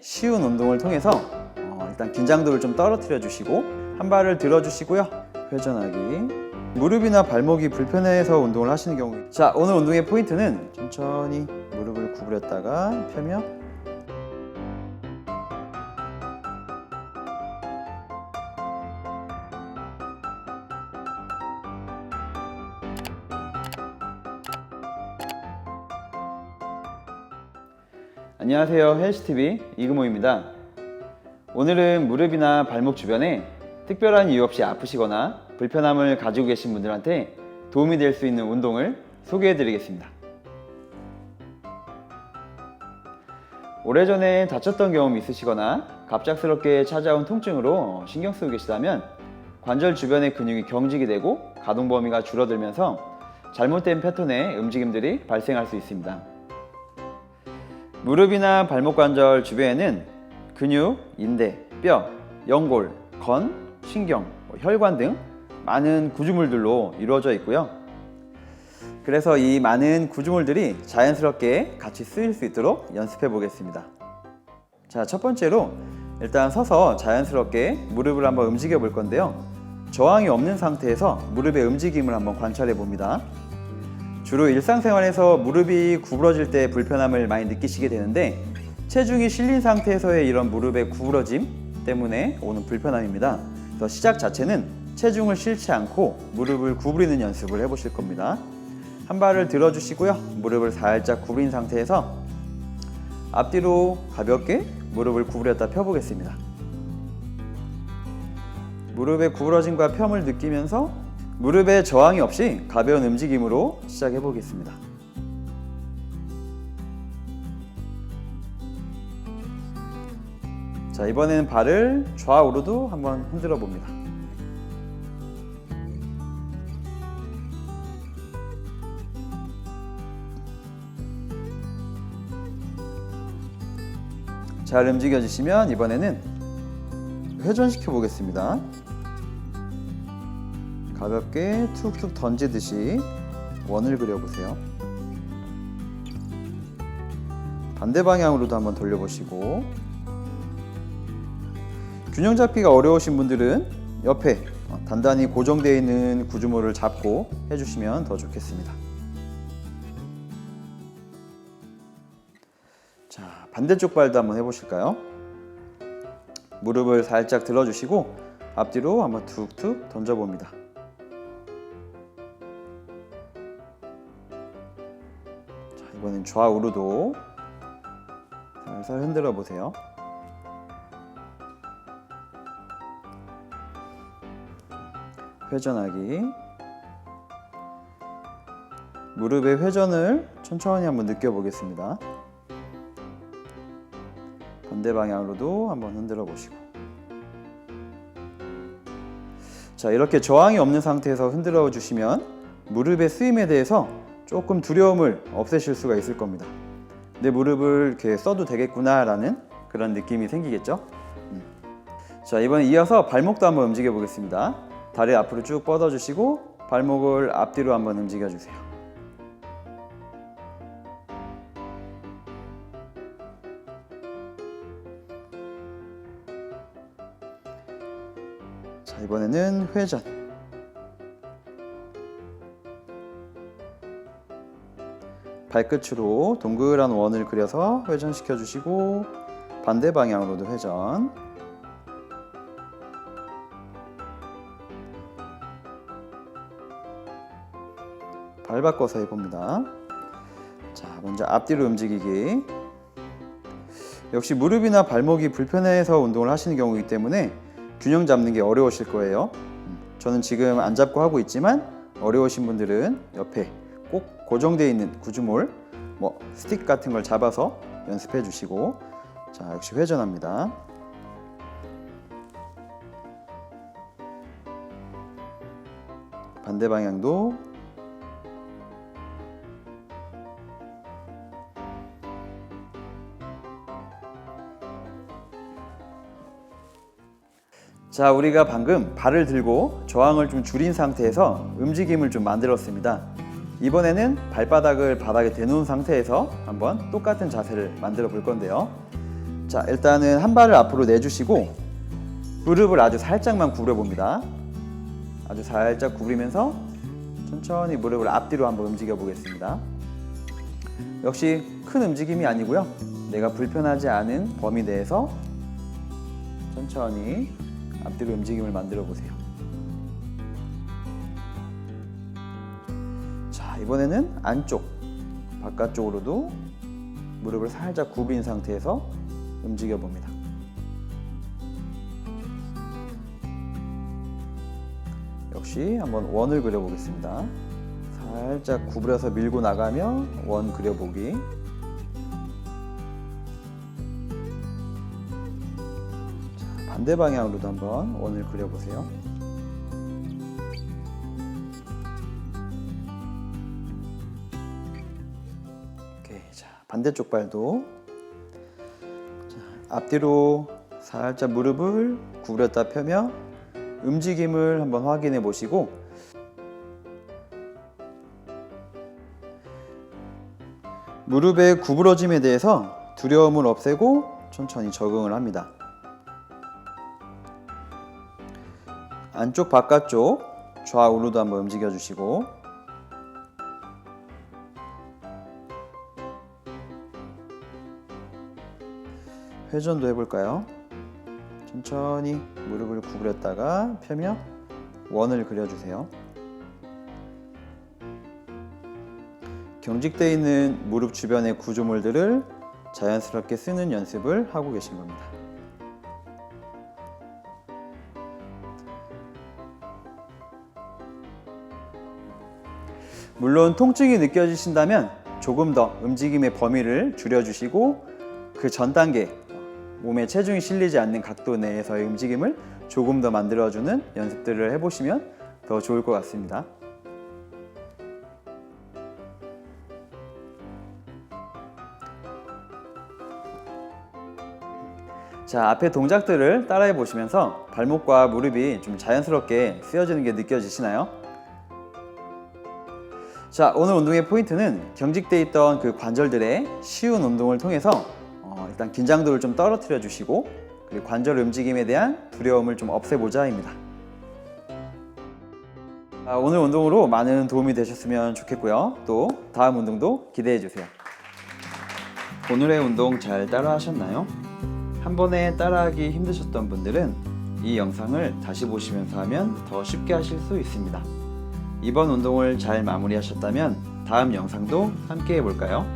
쉬운 운동을 통해서 어, 일단 긴장도를 좀 떨어뜨려 주시고 한 발을 들어 주시고요. 회전하기. 무릎이나 발목이 불편해서 운동을 하시는 경우. 자, 오늘 운동의 포인트는 천천히 무릎을 구부렸다가 펴며 안녕하세요. 헬스TV 이금호입니다. 오늘은 무릎이나 발목 주변에 특별한 이유 없이 아프시거나 불편함을 가지고 계신 분들한테 도움이 될 수 있는 운동을 소개해 드리겠습니다. 오래전에 다쳤던 경험이 있으시거나 갑작스럽게 찾아온 통증으로 신경 쓰고 계시다면 관절 주변의 근육이 경직이 되고 가동 범위가 줄어들면서 잘못된 패턴의 움직임들이 발생할 수 있습니다. 무릎이나 발목 관절 주변에는 근육, 인대, 뼈, 연골, 건, 신경, 뭐 혈관 등 많은 구조물들로 이루어져 있고요. 그래서 이 많은 구조물들이 자연스럽게 같이 쓰일 수 있도록 연습해 보겠습니다. 자, 첫 번째로 일단 서서 자연스럽게 무릎을 한번 움직여 볼 건데요. 저항이 없는 상태에서 무릎의 움직임을 한번 관찰해 봅니다. 주로 일상생활에서 무릎이 구부러질 때 불편함을 많이 느끼시게 되는데 체중이 실린 상태에서의 이런 무릎의 구부러짐 때문에 오는 불편함입니다. 그래서 시작 자체는 체중을 실지 않고 무릎을 구부리는 연습을 해보실 겁니다. 한 발을 들어주시고요. 무릎을 살짝 구부린 상태에서 앞뒤로 가볍게 무릎을 구부렸다 펴보겠습니다. 무릎의 구부러짐과 펴을 느끼면서 무릎에 저항이 없이 가벼운 움직임으로 시작해 보겠습니다. 자, 이번에는 발을 좌우로도 한번 흔들어 봅니다. 잘 움직여 주시면 이번에는 회전시켜 보겠습니다. 가볍게 툭툭 던지듯이 원을 그려보세요. 반대 방향으로도 한번 돌려보시고 균형 잡기가 어려우신 분들은 옆에 단단히 고정되어 있는 구조물을 잡고 해주시면 더 좋겠습니다. 자, 반대쪽 발도 한번 해보실까요? 무릎을 살짝 들어주시고 앞뒤로 한번 툭툭 던져봅니다. 이번엔 좌우로도 살살 흔들어 보세요. 회전하기. 무릎의 회전을 천천히 한번 느껴보겠습니다. 반대 방향으로도 한번 흔들어 보시고. 자, 이렇게 저항이 없는 상태에서 흔들어 주시면 무릎의 쓰임에 대해서 조금 두려움을 없애실 수가 있을 겁니다. 내 무릎을 이렇게 써도 되겠구나라는 그런 느낌이 생기겠죠? 음. 자, 이번에 이어서 발목도 한번 움직여 보겠습니다. 다리 앞으로 쭉 뻗어 주시고 발목을 앞뒤로 한번 움직여 주세요. 자, 이번에는 회전. 발끝으로 동그란 원을 그려서 회전시켜 주시고 반대 방향으로도 회전. 발 바꿔서 해봅니다. 자, 먼저 앞뒤로 움직이기. 역시 무릎이나 발목이 불편해서 운동을 하시는 경우이기 때문에 균형 잡는 게 어려우실 거예요. 음, 저는 지금 안 잡고 하고 있지만 어려우신 분들은 옆에 꼭 고정되어 있는 구조물, 뭐 스틱 같은 걸 잡아서 연습해 주시고 자, 역시 회전합니다. 반대 방향도 자, 우리가 방금 발을 들고 저항을 좀 줄인 상태에서 움직임을 좀 만들었습니다. 이번에는 발바닥을 바닥에 대놓은 상태에서 한번 똑같은 자세를 만들어 볼 건데요. 자, 일단은 한 발을 앞으로 내주시고 무릎을 아주 살짝만 구부려 봅니다. 아주 살짝 구부리면서 천천히 무릎을 앞뒤로 한번 움직여 보겠습니다. 역시 큰 움직임이 아니고요. 내가 불편하지 않은 범위 내에서 천천히 앞뒤로 움직임을 만들어 보세요. 이번에는 안쪽, 바깥쪽으로도 무릎을 살짝 구부린 상태에서 움직여 봅니다. 역시 한번 원을 그려 보겠습니다. 살짝 구부려서 밀고 나가며 원 그려보기. 자, 반대 방향으로도 한번 원을 그려보세요. 반대쪽 발도. 자, 앞뒤로 살짝 무릎을 구부렸다 펴며 움직임을 한번 확인해 보시고. 무릎의 구부러짐에 대해서 두려움을 없애고 천천히 적응을 합니다. 안쪽 바깥쪽 좌우로도 한번 움직여 주시고 회전도 해볼까요? 천천히 무릎을 구부렸다가 펴며 원을 그려주세요. 경직되어 있는 무릎 주변의 구조물들을 자연스럽게 쓰는 연습을 하고 계신 겁니다. 물론 통증이 느껴지신다면 조금 더 움직임의 범위를 줄여주시고 그 전 단계 몸에 체중이 실리지 않는 각도 내에서의 움직임을 조금 더 만들어주는 연습들을 해보시면 더 좋을 것 같습니다. 자, 앞에 동작들을 따라해 보시면서 발목과 무릎이 좀 자연스럽게 쓰여지는 게 느껴지시나요? 자, 오늘 운동의 포인트는 경직돼 있던 그 관절들의 쉬운 운동을 통해서 어, 일단 긴장도를 좀 떨어뜨려 주시고 그리고 관절 움직임에 대한 두려움을 좀 없애보자입니다. 자, 오늘 운동으로 많은 도움이 되셨으면 좋겠고요. 또 다음 운동도 기대해 주세요. 오늘의 운동 잘 따라 하셨나요? 한 번에 따라하기 힘드셨던 분들은 이 영상을 다시 보시면서 하면 더 쉽게 하실 수 있습니다. 이번 운동을 잘 마무리하셨다면 다음 영상도 함께 해볼까요?